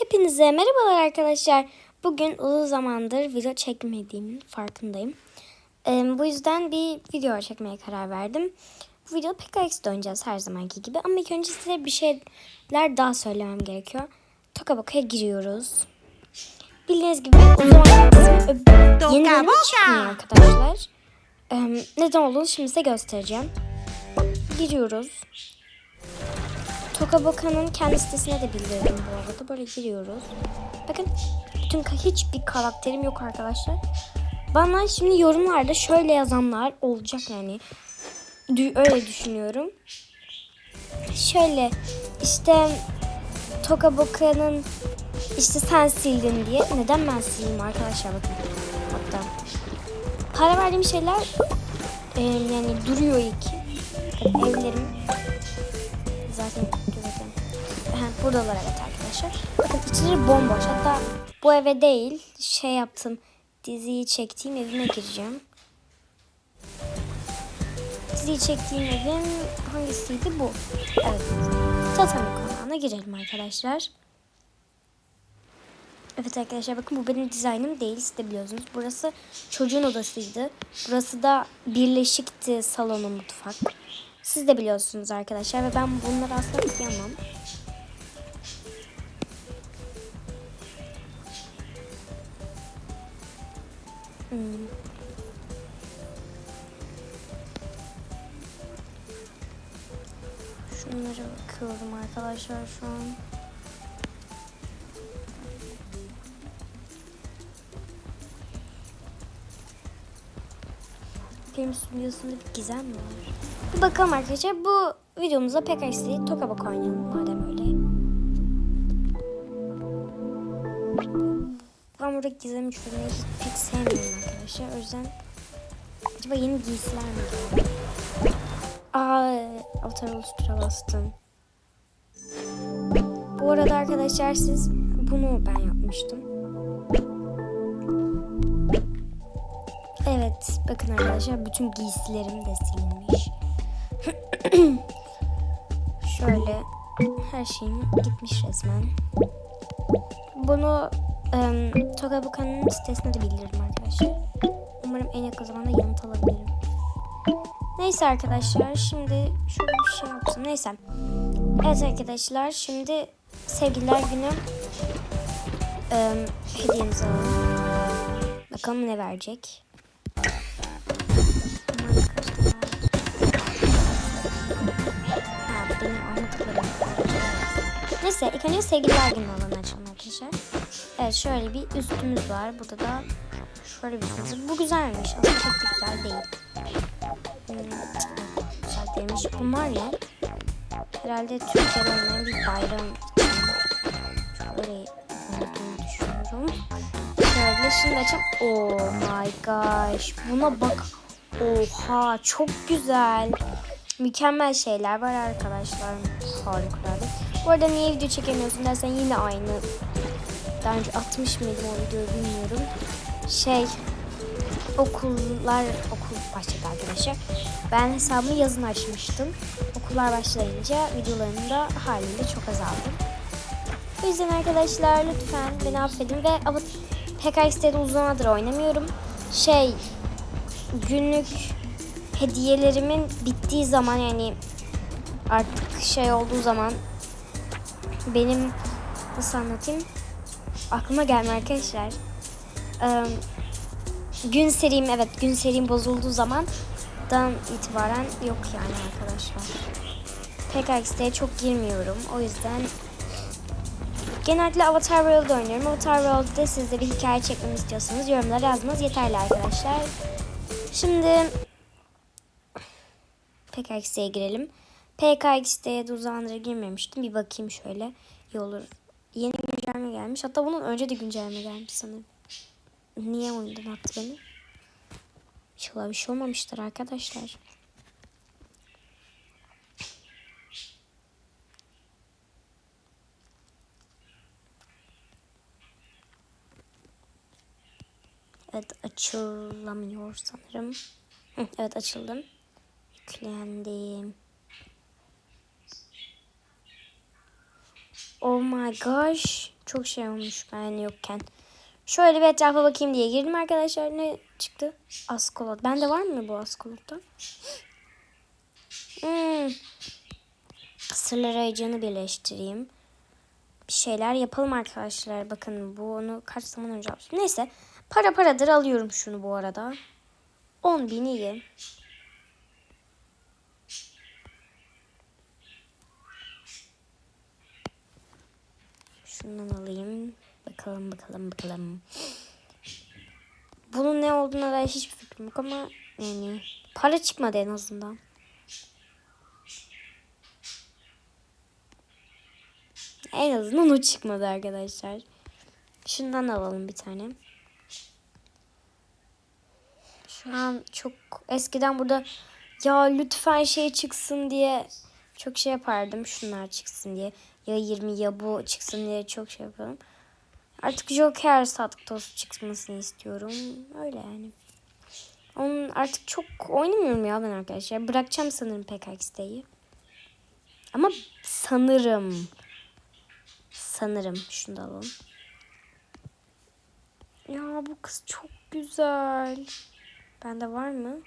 Hepinize merhabalar arkadaşlar. Bugün uzun zamandır video çekmediğimin farkındayım. Ee, bu yüzden bir video çekmeye karar verdim. Bu videoda PKX'de oynayacağız her zamanki gibi. Ama ilk önce size bir şeyler daha söylemem gerekiyor. Tokaboka'ya giriyoruz. Bildiğiniz gibi uzun zamandır yeni bölüm çıkmıyor arkadaşlar. Ee, neden olduğunu şimdi size göstereceğim. Giriyoruz. Tokaboka'nın kendi sitesine de bildirdim bu arada. Böyle giriyoruz. Bakın bütün hiçbir karakterim yok arkadaşlar. Bana şimdi yorumlarda şöyle yazanlar olacak yani. Öyle düşünüyorum. Şöyle işte Tokaboka'nın işte sen sildin diye. Neden ben sileyim arkadaşlar bakın. Hatta para verdiğim şeyler e, yani duruyor iki. Evlerim Aha, buradalar evet arkadaşlar. Bakın içleri bomboş. Hatta bu eve değil şey yaptım. Diziyi çektiğim evime gireceğim. Diziyi çektiğim evim hangisiydi bu? Evet. Tatami konağına girelim arkadaşlar. Evet arkadaşlar bakın bu benim dizaynım değil siz de biliyorsunuz. Burası çocuğun odasıydı. Burası da birleşikti salonu mutfak. Siz de biliyorsunuz arkadaşlar ve ben bunları asla kıyamam. Hmm. Şunlara bakıyorum arkadaşlar şu an. Film stüdyosunda bir gizem mi var? Bir bakalım arkadaşlar. Bu videomuzda PKX'yi Tokabok oynayalım madem öyle. Ben burada gizem çözmeyi hiç pek sevmiyorum arkadaşlar. O yüzden acaba yeni giysiler mi geldi? Aa, Avatar Ultra bastım. Bu arada arkadaşlar siz bunu ben yapmıştım. Evet bakın arkadaşlar bütün giysilerim de silinmiş. Şöyle her şeyim gitmiş resmen. Bunu um, Togabuka'nın sitesine de bildiririm arkadaşlar. Umarım en yakın zamanda yanıt alabilirim. Neyse arkadaşlar şimdi şöyle bir şey yapsam. Neyse. Evet arkadaşlar şimdi sevgililer günü um, hediyemizi alalım. Bakalım ne verecek. Neyse ilk önce sevgililer günü arkadaşlar. Evet şöyle bir üstümüz var. Burada da şöyle bir üstümüz. Bu güzelmiş. Aslında pek de güzel değil. Hmm, güzel değilmiş. Bunlar ne? Herhalde Türkiye'de olmayan bir bayram için. Şöyle olduğunu düşünüyorum. Şöyle şimdi açalım. Oh my gosh. Buna bak. Oha çok güzel. Mükemmel şeyler var arkadaşlar. Harikulade. Bu arada niye video çekemiyorsun dersen yine aynı. Daha önce atmış mıydım o videoyu bilmiyorum. Şey okullar okul başladı arkadaşlar. Ben hesabımı yazın açmıştım. Okullar başlayınca videolarım da haliyle çok azaldı. O yüzden arkadaşlar lütfen beni affedin ve ama PKX'de uzun zamandır oynamıyorum. Şey günlük hediyelerimin bittiği zaman yani artık şey olduğu zaman benim nasıl anlatayım aklıma gelme arkadaşlar gün serim evet gün serim bozulduğu zamandan itibaren yok yani arkadaşlar PKX'de çok girmiyorum o yüzden genellikle Avatar World'da oynuyorum Avatar World'da siz de bir hikaye çekmemi istiyorsanız yorumlara yazmanız yeterli arkadaşlar şimdi PKX'ye girelim. PKX'de de uzandıra girmemiştim. Bir bakayım şöyle. İyi olur. Yeni güncelleme gelmiş. Hatta bunun önce de güncelleme gelmiş sanırım. Niye oyundan attı beni? İnşallah bir şey olmamıştır arkadaşlar. Evet açılamıyor sanırım. Evet açıldım. Yüklendim. Oh my gosh. Çok şey olmuş ben yokken. Şöyle bir etrafa bakayım diye girdim arkadaşlar. Ne çıktı? Askolot. Bende var mı bu askolotta? Hmm. Sırlar ayıcığını birleştireyim. Bir şeyler yapalım arkadaşlar. Bakın bu onu kaç zaman önce yaptım. Neyse. Para paradır alıyorum şunu bu arada. 10 bin iyi. Şundan alayım. Bakalım bakalım bakalım. Bunun ne olduğuna dair hiçbir fikrim yok ama yani para çıkmadı en azından. En azından o çıkmadı arkadaşlar. Şundan alalım bir tane. Şu an çok eskiden burada ya lütfen şey çıksın diye çok şey yapardım. Şunlar çıksın diye. Ya 20 ya bu çıksın diye çok şey yapıyorum. Artık Joker Sadık Dost çıkmasını istiyorum. Öyle yani. Onun artık çok oynamıyorum ya ben arkadaşlar. Bırakacağım sanırım PKX'deyi. Ama sanırım. Sanırım. Şunu da alalım. Ya bu kız çok güzel. Bende var mı?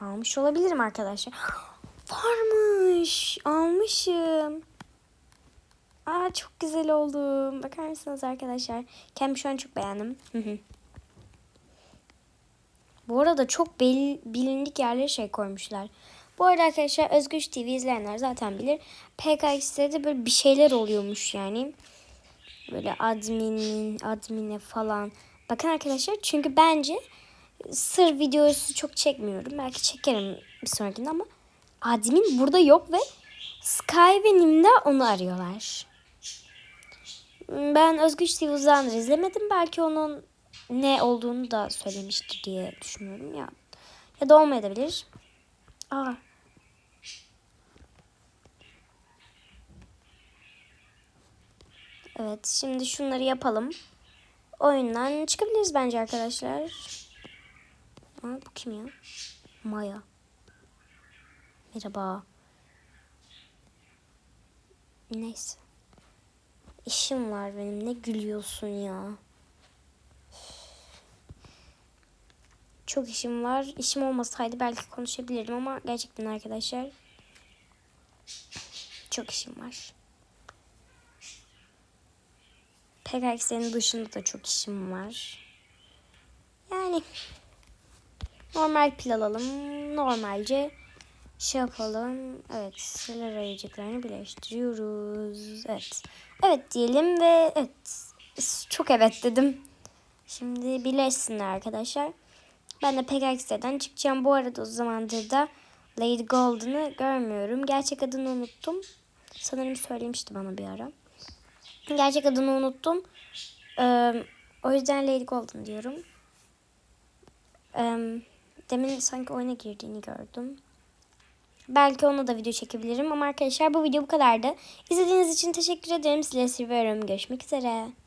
Almış olabilirim arkadaşlar. Varmış. Almışım. Aa çok güzel oldum. Bakar mısınız arkadaşlar? Kendimi şu an çok beğendim. Bu arada çok bel- bilindik yerlere şey koymuşlar. Bu arada arkadaşlar Özgüç TV izleyenler zaten bilir. PKX'de de böyle bir şeyler oluyormuş yani. Böyle adminin, admine falan. Bakın arkadaşlar çünkü bence sır videosu çok çekmiyorum. Belki çekerim bir sonrakinde ama admin burada yok ve Sky ve Nim'de onu arıyorlar. Ben Özgüç TV uzağındır izlemedim. Belki onun ne olduğunu da söylemiştir diye düşünüyorum ya. Ya da olmayabilir. Aa. Evet şimdi şunları yapalım. Oyundan çıkabiliriz bence arkadaşlar. Aa, bu kim ya? Maya. Merhaba. Neyse. İşim var benim. Ne gülüyorsun ya? Çok işim var. İşim olmasaydı belki konuşabilirdim ama gerçekten arkadaşlar çok işim var. PKX'lerin dışında da çok işim var. Yani normal pil alalım. Normalce şey yapalım. Evet, sırlar ayıcıklarını birleştiriyoruz. Evet. Evet diyelim ve evet. Çok evet dedim. Şimdi birleşsinler arkadaşlar. Ben de PKX'den çıkacağım. Bu arada o zamandır da Lady Golden'ı görmüyorum. Gerçek adını unuttum. Sanırım söylemişti bana bir ara. Gerçek adını unuttum. Ee, o yüzden Lady Golden diyorum. Ee, demin sanki oyuna girdiğini gördüm. Belki ona da video çekebilirim. Ama arkadaşlar bu video bu kadardı. İzlediğiniz için teşekkür ederim. Sizi seviyorum. Görüşmek üzere.